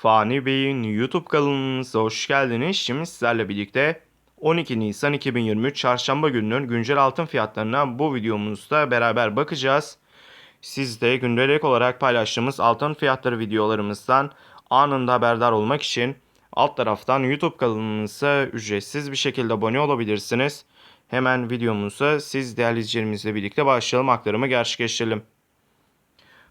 Fani Bey'in YouTube kanalımıza hoş geldiniz. Şimdi sizlerle birlikte 12 Nisan 2023 Çarşamba gününün güncel altın fiyatlarına bu videomuzda beraber bakacağız. Siz de gündelik olarak paylaştığımız altın fiyatları videolarımızdan anında haberdar olmak için alt taraftan YouTube kanalımıza ücretsiz bir şekilde abone olabilirsiniz. Hemen videomuza siz değerli izleyicilerimizle birlikte başlayalım aktarımı gerçekleştirelim.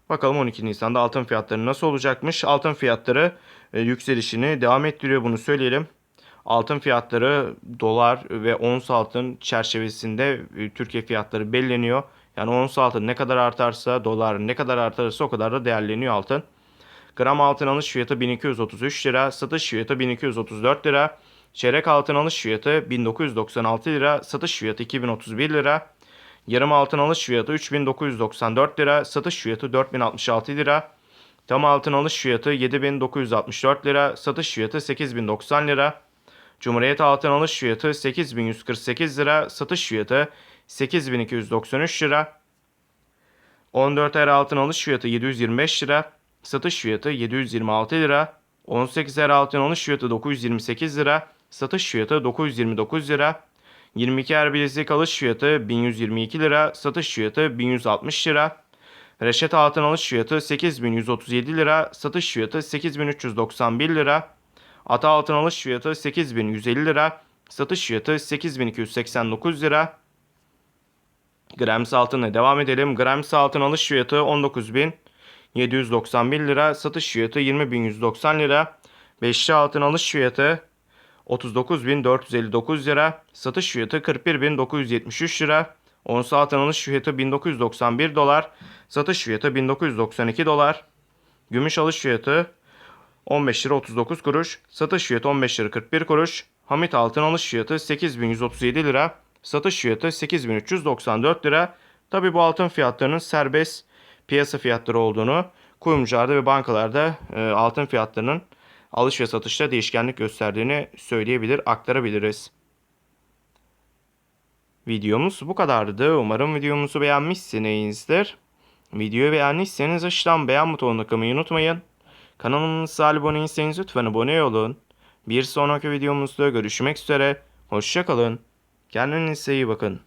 Bakalım 12 Nisan'da altın fiyatları nasıl olacakmış? Altın fiyatları e, yükselişini devam ettiriyor bunu söyleyelim. Altın fiyatları dolar ve ons altın çerçevesinde e, Türkiye fiyatları belirleniyor. Yani ons altın ne kadar artarsa dolar ne kadar artarsa o kadar da değerleniyor altın. Gram altın alış fiyatı 1233 lira, satış fiyatı 1234 lira. Çeyrek altın alış fiyatı 1996 lira, satış fiyatı 2031 lira. Yarım altın alış fiyatı 3994 lira, satış fiyatı 4066 lira. Tam altın alış fiyatı 7964 lira, satış fiyatı 8090 lira. Cumhuriyet altın alış fiyatı 8148 lira, satış fiyatı 8293 lira. 14 er altın alış fiyatı 725 lira, satış fiyatı 726 lira. 18 er altın alış fiyatı 928 lira, satış fiyatı 929 lira. 22 er bilezik alış fiyatı 1122 lira, satış fiyatı 1160 lira. Reşet altın alış fiyatı 8137 lira, satış fiyatı 8391 lira. Ata altın alış fiyatı 8150 lira, satış fiyatı 8289 lira. Grams altına devam edelim. Grams altın alış fiyatı 19.791 lira, satış fiyatı 20.190 lira. Beşli altın alış fiyatı 39.459 lira, satış fiyatı 41.973 lira. Ons altın alış fiyatı 1991 dolar, satış fiyatı 1992 dolar. Gümüş alış fiyatı 15 lira 39 kuruş, satış fiyatı 15 lira 41 kuruş. Hamit altın alış fiyatı 8137 lira, satış fiyatı 8394 lira. Tabi bu altın fiyatlarının serbest piyasa fiyatları olduğunu kuyumcularda ve bankalarda e, altın fiyatlarının alış ve satışta değişkenlik gösterdiğini söyleyebilir, aktarabiliriz. Videomuz bu kadardı. Umarım videomuzu beğenmişsinizdir. Videoyu beğendiyseniz aşağıdan beğen butonuna tıklamayı unutmayın. Kanalımıza abone değilseniz lütfen abone olun. Bir sonraki videomuzda görüşmek üzere. Hoşçakalın. Kendinize iyi bakın.